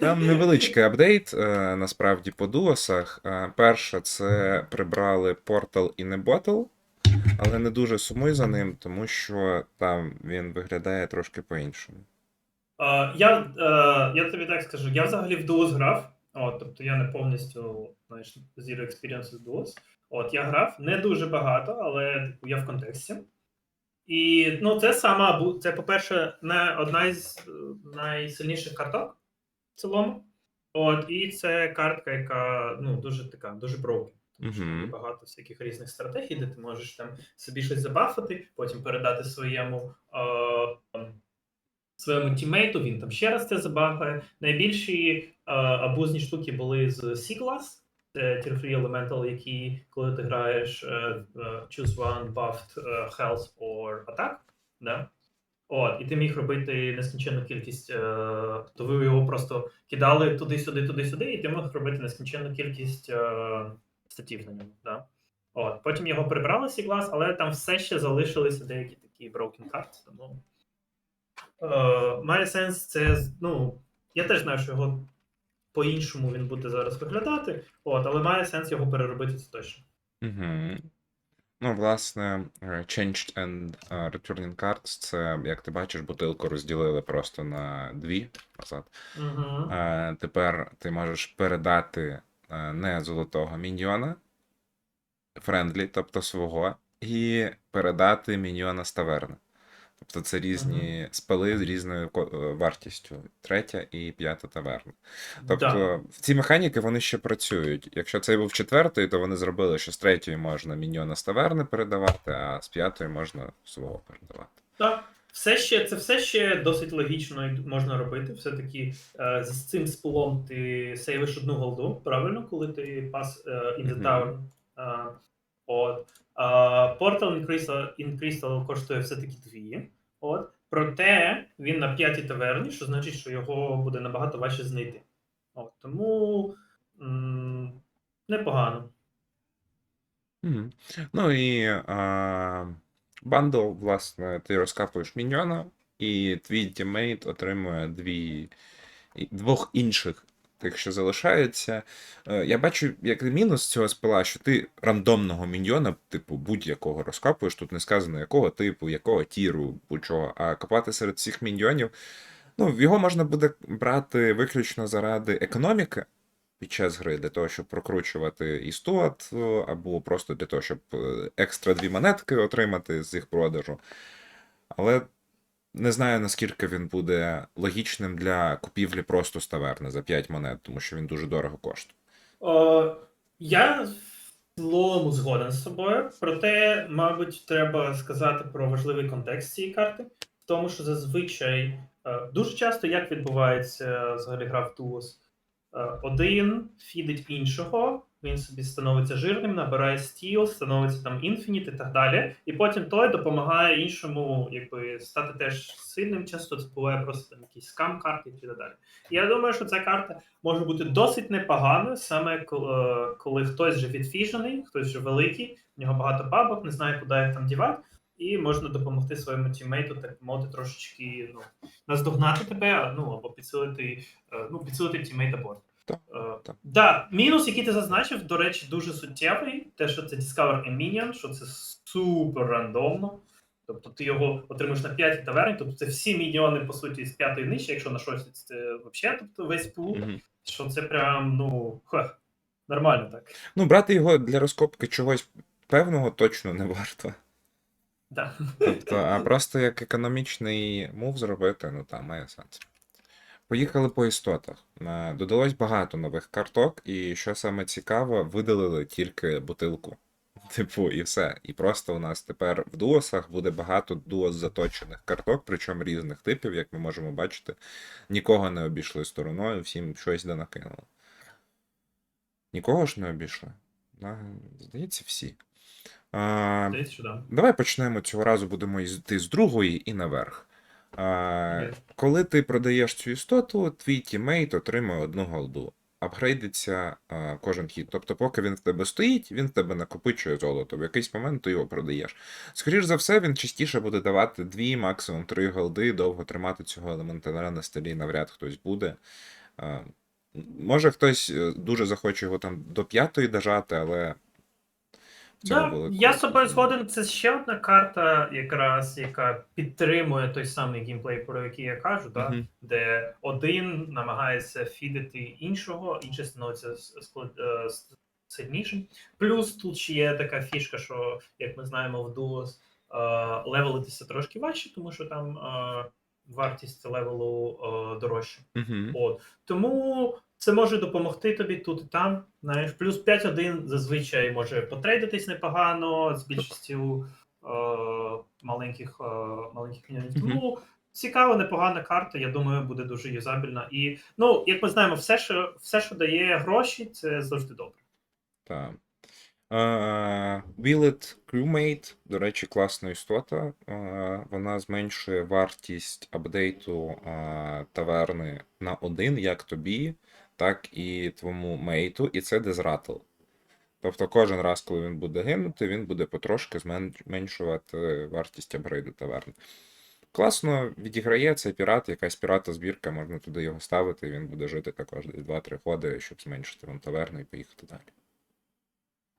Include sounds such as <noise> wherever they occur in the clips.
Там невеличкий апдейт, е, насправді, по дуосах. Е, Перше, це прибрали Portal і не Bottle, але не дуже сумуй за ним, тому що там він виглядає трошки по-іншому. Е, я, я тобі так скажу, я взагалі в Duos грав, от, тобто я не повністю знаєш, Zero Experience з Duos. От, я грав не дуже багато, але я в контексті. І ну, це сама, це, по-перше, не одна із найсильніших карток цілому. От, і це картка, яка ну, дуже така, дуже broken. Тому що багато всяких різних стратегій, де ти можеш там собі щось забафати, потім передати своєму е, своєму тімейту, він там ще раз це забафає. Найбільші е, абузні штуки були з C-Class, це Tier 3 Elemental, які, коли ти граєш е, е, Choose One, Buffed, е, Health or Attack, да? От, і ти міг робити нескінченну кількість, е, то ви його просто кидали туди-сюди, туди-сюди, і ти міг робити нескінченну кількість е, статів на ньому. Да? От, потім його прибрали C-Class, але там все ще залишилися деякі такі broken cards, тому Е, має сенс це. Ну, я теж знаю, що його по-іншому він буде зараз виглядати, от, але має сенс його переробити це точно. Угу. Ну, власне, е, Changed and е, Returning Cards це, як ти бачиш, бутилку розділили просто на дві назад. Угу. Тепер ти можеш передати не золотого міньйона, френдлі, тобто свого, і передати міньйона з таверни. Тобто це різні спели з різною е, вартістю. Третя і п'ята таверна. Тобто Да. в ці механіки вони ще працюють. Якщо цей був четвертий, то вони зробили, що з третьої можна міньйона з таверни передавати, а з п'ятої можна свого передавати. Так, все ще, це все ще досить логічно можна робити. Все-таки е, з цим спулом ти сейвиш одну голду, правильно, коли ти пас е, in the tower. От. In Crystal коштує все-таки дві. От. Проте він на п'ятій таверні, що значить, що його буде набагато важче знайти. От. Тому м, непогано. Мгм. Ну і а, бандл, власне, ти розкапуєш міньйона, і твій тіммейт отримує дві, двох інших, тих, що залишаються. Е, Я бачу, як мінус цього спила, що ти рандомного міньйона, типу, будь-якого розкапуєш, тут не сказано якого типу, якого тіру, будь-чого, а копати серед всіх міньйонів. Ну, його можна буде брати виключно заради економіки під час гри, для того, щоб прокручувати і е, або просто для того, щоб е, екстра дві монетки отримати з їх продажу. Але не знаю, наскільки він буде логічним для купівлі просто з таверни за 5 монет, тому що він дуже дорого коштує. О, я в цілому згоден з собою, проте, мабуть, треба сказати про важливий контекст цієї карти, в тому, що зазвичай е, дуже часто як відбувається взагалі гра в Туос. Один фідить іншого, він собі становиться жирним, набирає стіл, становиться там інфініт і так далі. І потім той допомагає іншому якби, стати теж сильним. Часто це буває просто там якісь скам карти і так далі. Я думаю, що ця карта може бути досить непоганою, саме коли, коли хтось вже відфіжений, хтось вже великий, в нього багато бабок, не знає, куди їх там дівати, і можна допомогти своєму тімейту, так мовити, трошечки ну, наздогнати тебе, ну або підсилити, е, ну, підсилити тімейта борт. Так, Е. Да, мінус, який ти зазначив, до речі, дуже суттєвий. Те, що це Discover a Minion, що це супер рандомно. Тобто ти його отримаєш на п'ятій таверні, тобто це всі міньйони, по суті, з п'ятої нижче, якщо на шостій це взагалі, тобто весь пул, Мгм. що це прям, ну, ха, нормально так. Ну, брати його для розкопки чогось певного точно не варто. Да. Тобто, а <laughs> просто як економічний мув зробити, ну там має сенс. Поїхали по істотах. Е, Додалось багато нових карток, і що саме цікаво, видалили тільки бутилку. <laughs> Типу, і все. І просто у нас тепер в дуосах буде багато дуос заточених карток, причому різних типів, як ми можемо бачити. Нікого не обійшли стороною, всім щось де накинуло. Нікого ж не обійшли? Здається, всі. А, Здається, що да. Давай почнемо цього разу, будемо йти з другої і наверх. А, коли ти продаєш цю істоту, твій тімейт отримує одну голду. Апгрейдиться а, кожен хід. Тобто, поки він в тебе стоїть, він в тебе накопичує золото. В якийсь момент ти його продаєш. Скоріш за все, він частіше буде давати дві, максимум три голди, довго тримати цього елементаря на столі навряд хтось буде. Може хтось е, дуже захоче його там до п'ятої дожати, але. Да, я з тобою згоден. Це ще одна карта, якраз яка підтримує той самий геймплей, про який я кажу, да? Мгм. де один намагається фідити іншого, інший становиться склад- е, сильнішим. Плюс тут ще є така фішка, що як ми знаємо, в Duos е, левелитися трошки важче, тому що там е, вартість левелу дорожча. Мгм. От тому це може допомогти тобі тут і там. Знаєш, плюс 5-1 зазвичай може потрейдитись непогано з більшістю е, маленьких, е, маленьких. Мгм. Тому цікава, непогана карта. Я думаю, буде дуже юзабельна. І ну, як ми знаємо, все, що все, що дає гроші, це завжди добре. Так. Willet Crewmate, до речі, класна істота. Е, Вона зменшує вартість апдейту е, таверни на один, як тобі, так і твоєму мейту, і це дезратл. Тобто кожен раз, коли він буде гинути, він буде потрошки зменшувати вартість апгрейду таверни. Класно відіграє цей пірат, якась пірата збірка, можна туди його ставити, і він буде жити також десь 2-3 ходи, щоб зменшити вам таверну і поїхати далі.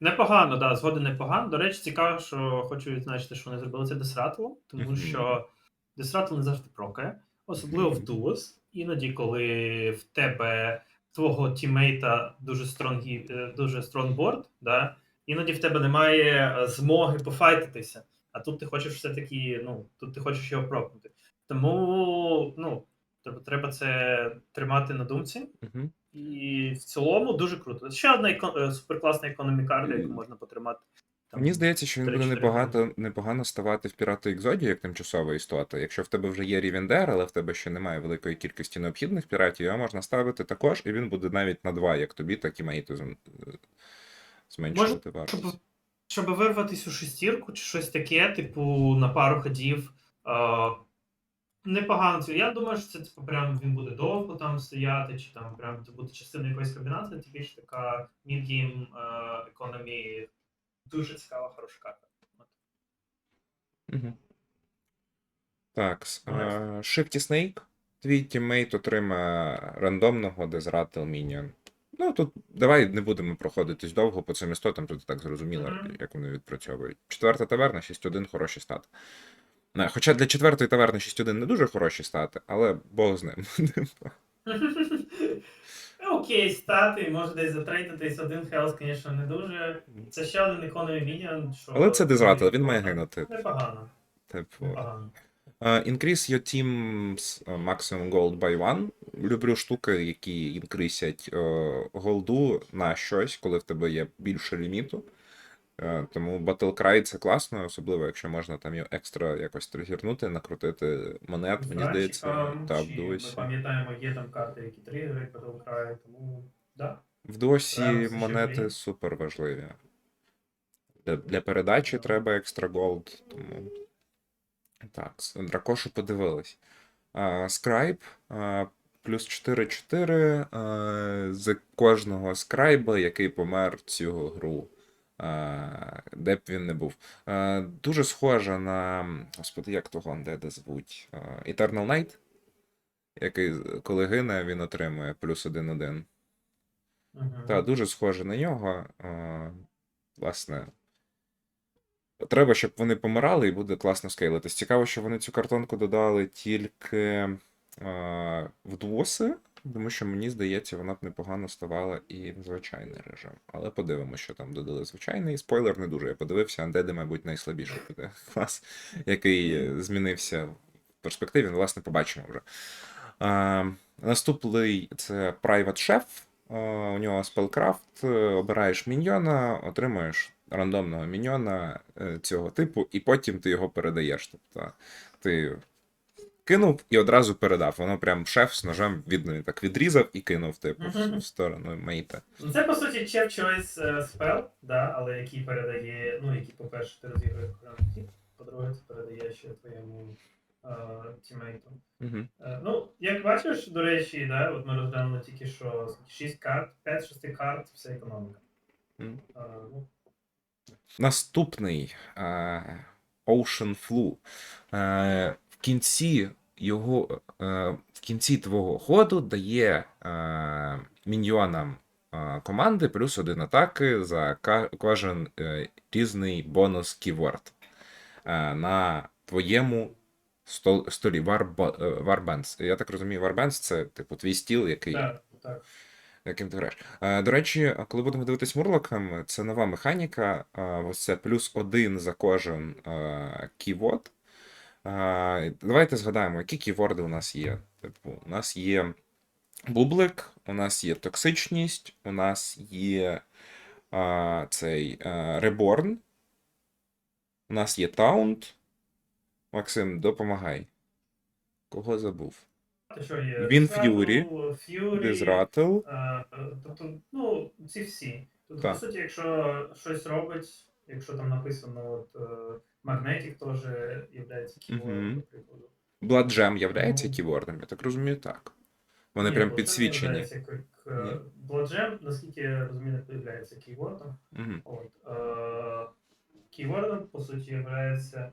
Непогано, да, згоди непогано. До речі, цікаво, що хочу відзначити, що вони зробили це десратлом, тому що десратл не завжди прокає, особливо в дуос. Іноді, коли в тебе твого тімейта дуже стронгі, е, дуже стронгборд, да, іноді в тебе немає е, змоги пофайтитися. А тут ти хочеш все-таки, ну, тут ти хочеш його прокнути. Тому, ну, треба, це тримати на думці. І в цілому дуже круто. Ще одна еко- е, суперкласна економікарда, яку можна потримати. Там Мені здається, що він буде 3-4 непогано, непогано ставати в пірату Екзоді як тимчасова істота. Якщо в тебе вже є Рівендер, але в тебе ще немає великої кількості необхідних піратів, його можна ставити також, і він буде навіть на два, як тобі, так і мейту зм- зменшувати вартість. Щоб, щоб вирватися у шестірку чи щось таке, типу, на пару ходів. Е, непогано це. Я думаю, що це типу, прям він буде довго там стояти, чи там прям це буде частиною якоїсь комбінації, тільки ж така мідгейм економії. Дуже цікава, хороша карта. От. Угу. Так, е, Shifty Snake. Твій тіммейт отримає рандомного Desrattle Minion. Ну, тут давай не будемо проходитись довго по цим істотам, тут так зрозуміло, Мгм. як вони відпрацьовують. Четверта таверна, 6-1 хороші стати. Хоча для четвертої таверни 6-1 не дуже хороші стати, але Бог з ним. <laughs> Окей, стати, може десь затрейтитись один хелс, звісно, не дуже. Це ще один економі мініон, що. Але це дизратор, він має гинути. Непогано. Типу. Непогано. Uh, increase your team's maximum gold by one. Люблю штуки, які інкрисять uh, голду на щось, коли в тебе є більше ліміту. Uh, тому Battle Cry це класно, особливо якщо можна там його екстра якось тригернути, накрутити монет, мені здається, та в чи досі. Ми пам'ятаємо, є там карти, які тригери Battle Cry, тому да. В ще монети супер важливі. Для, для передачі треба екстра голд, тому. Так, дракошу подивились. Скрайб плюс 4-4 а, з кожного скрайба, який помер цю гру. Де б він не був. Дуже схожа на. Господи, як того Undead звуть? Eternal Night, який, коли гине, він отримує плюс 1-1. Угу. Так, дуже схоже на нього. Власне. Треба, щоб вони помирали, і буде класно скейлитись. Цікаво, що вони цю картонку додали тільки в двоси, тому що мені здається, вона б непогано ставала і в звичайний режим. Але подивимося, що там додали звичайний. Спойлер не дуже. Я подивився, Undead, мабуть, найслабіший буде <laughs> клас, який е, змінився в перспективі. Ну, власне, побачимо вже. А, наступний це Private Chef. А, у нього спелкрафт. Обираєш міньйона, отримуєш рандомного міньйона е, цього типу, і потім ти його передаєш. Тобто ти кинув і одразу передав. Воно прям шеф з ножем від, так відрізав і кинув, типу, в, сторону мейта. Ну, Це по суті Chef Choice е, спел, да, але який передає, ну, який, по-перше, ти розігруєш окремий по-друге, ти передає ще твоєму е, тімейту. Е, Ну, як бачиш, до речі, да, от ми розглянули тільки що 6 карт, 5-6 карт, все економіка. Е, ну, Наступний е, Ocean Flu. В кінці його е, в кінці твого ходу дає е, міньйонам е, команди плюс один атаки за кожен різний бонус ківорд на твоєму стол, столі. Е, Я так розумію, Warbands це типу твій стіл, який Так, так. яким ти граєш. До речі, коли будемо дивитись Мурлоком, це нова механіка. Ось це плюс один за кожен ківод. Давайте згадаємо, які ківорди у нас є. Типу, у нас є бублик, у нас є токсичність, у нас є е, цей е, реборн, у нас є таунт. Максим, допомагай. Кого забув? Що є Він Fury, Дезратл. е, Тобто, ну, ці всі. Тобто, Так. по суті, якщо щось робить, якщо там написано от, е, Magnetic теж є ківордом, прикладу. Бладжем являється Ну. ківордом, я так розумію, так. Вони Ні, прям підсвічені. являється Bloodgem, наскільки я розумію, не появляється ківордом. Е, ківордом, по суті, є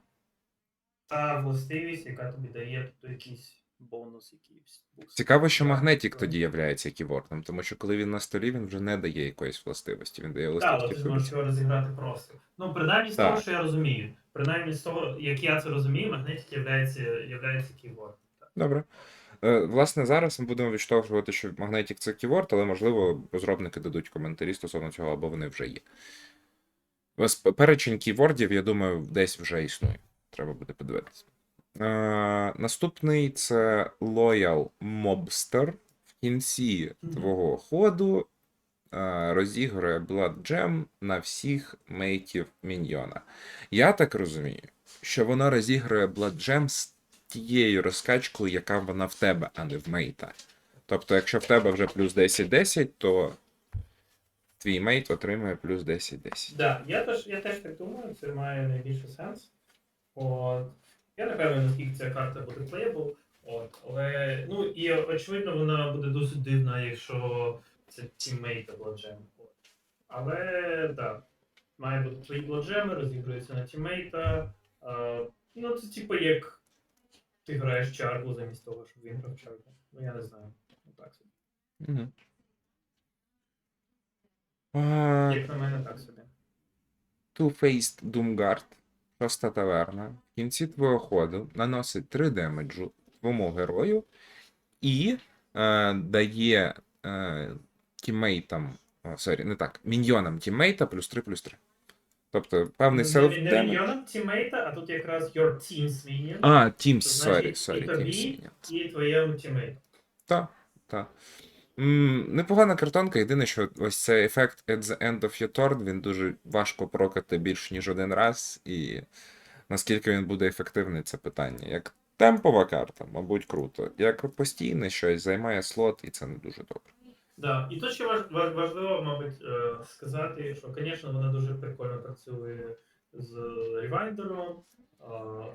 та властивість, яка тобі дає тобто, буст. Цікаво, що Так, магнетік тоді являється ківордом, тому що коли він на столі, він вже не дає якоїсь властивості, він дає Так, але ти можеш його розіграти просто. Ну, принаймні з Так. того, що я розумію. Принаймні з того, як я це розумію, магнетик являється, являється ківордом. Так. Добре. Е, Власне, зараз ми будемо відштовхувати, що магнетік це ківорд, але можливо розробники дадуть коментарі стосовно цього, або вони вже є. Перечень ківордів, я думаю, десь вже існує. Треба буде подивитися. Е, наступний це Loyal Mobster. В кінці твого ходу е, розігрує Blood Gem на всіх мейтів міньйона. Я так розумію, що воно розігрує Blood Gem з тією розкачкою, яка вона в тебе, а не в мейта. Тобто, якщо в тебе вже плюс 10-10, то твій мейт отримує плюс 10-10. Да, я теж, я теж так думаю, це має найбільше сенс. От. Я не певний, наскільки ця карта буде плеєбл. От. Але, ну і очевидно, вона буде досить дивна, якщо це тіммейт Bloodgem. От. Але так, да, має бути твої блоджеми, розігруються на тіммейта. Е, ну, це типу як ти граєш чарку замість того, щоб він грав чарку. Ну я не знаю. Ну, так собі. Угу. А, Як на мене, так собі. Two-Faced Doomguard, шоста таверна, в кінці твого ходу наносить 3 демеджу твоєму герою і е, дає е, тіммейтам, о, сорі, не так, міньйонам тіммейта плюс 3 плюс 3. Тобто певний Не- селф не демедж. міньйоном тіммейта, а тут якраз your team's minion. А, Teams, сорі, Значить, сорі, і тобі, Teams. І твоєму тіммейту. Так, так. Непогана картонка, єдине, що ось цей ефект at the end of your turn, він дуже важко прокати більш ніж один раз, і наскільки він буде ефективний, це питання. Як темпова карта, мабуть, круто. Як постійне щось займає слот, і це не дуже добре. Да. І важ, важ- важливо, мабуть, е, сказати, що, звісно, вона дуже прикольно працює з ревайдером,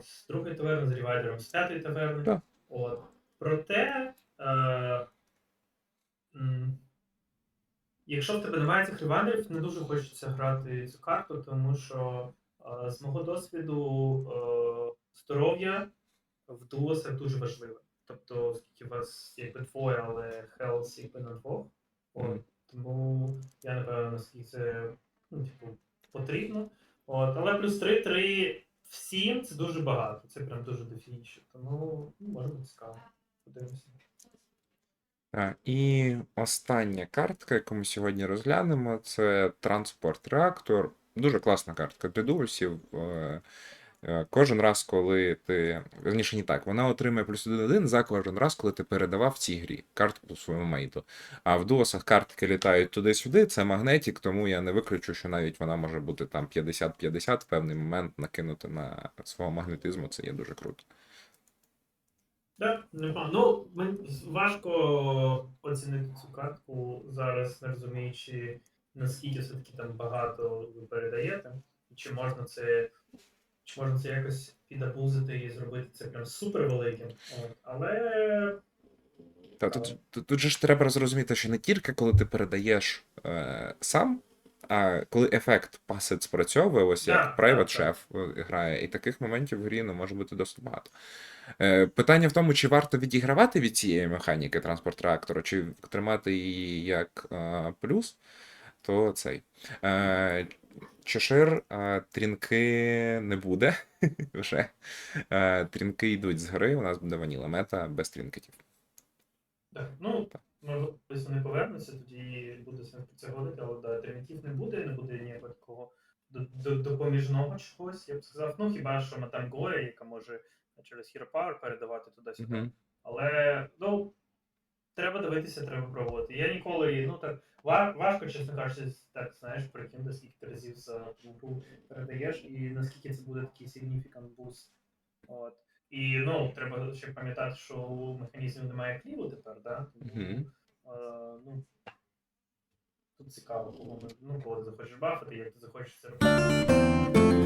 з другої таверни, з ревайдером, з п'ятої таверни. Так. От. Проте, е, якщо в тебе немає цих ревайдерів, не дуже хочеться грати цю карту, тому що е, з мого досвіду е, здоров'я в дуосах дуже важливе. Тобто, оскільки у вас якби двоє, але хелс якби на двох. От, Тому я не певен, наскільки це ну, типу, потрібно. От, але плюс 3, 3 в 7 це дуже багато. Це прям дуже дофініше. Тому ну, може бути цікаво. Подивимося. І остання картка, яку ми сьогодні розглянемо, це транспорт реактор. Дуже класна картка для дуусів. Е, е, Кожен раз, коли ти. Верніше, не так, вона отримує плюс 1-1 за кожен раз, коли ти передавав в цій грі картку своєму мейту. А в дуосах картки літають туди-сюди, це магнетік, тому я не виключу, що навіть вона може бути там 50-50 в певний момент накинути на свого магнетизму. Це є дуже круто. Так, непогано. Ну, мен- важко оцінити цю картку зараз, не розуміючи, наскільки все-таки там багато ви передаєте, і чи можна це, чи можна це якось підабузити і зробити це прям супер великим. От. Але Та тут, тут, тут же ж треба зрозуміти, що не тільки коли ти передаєш е, сам, коли ефект пасет спрацьовує, ось як Private так, так. Chef е, грає, і таких моментів в грі ну, може бути досить багато. Е, питання в тому, чи варто відігравати від цієї механіки транспорт реактора, чи тримати її як е, плюс, то цей. Е, Чешир трінки не буде <laughs> вже. Трінки йдуть з гри, у нас буде ваніла мета без трінкетів. Так, ну, можливо, колись вони повернуться, тоді буде сенс про це говорити, але да, тримітів не буде, не буде ніякого такого до- до- допоміжного чогось, я б сказав. Ну, хіба що Мадам Глорія, яка може через Hero Power передавати туди-сюди. Угу. Але ну, треба дивитися, треба пробувати. Я ніколи, ну так ва- важко, чесно кажучи, так знаєш, прикинути, скільки ти разів за гру передаєш, і наскільки це буде такий significant boost. От. І ну, треба ще пам'ятати, що у механізмів немає кліву тепер, да? Тому, Мгм. е, ну, тут цікаво, кого ми, ну, коли ти захочеш бафати, як ти захочеш це робити.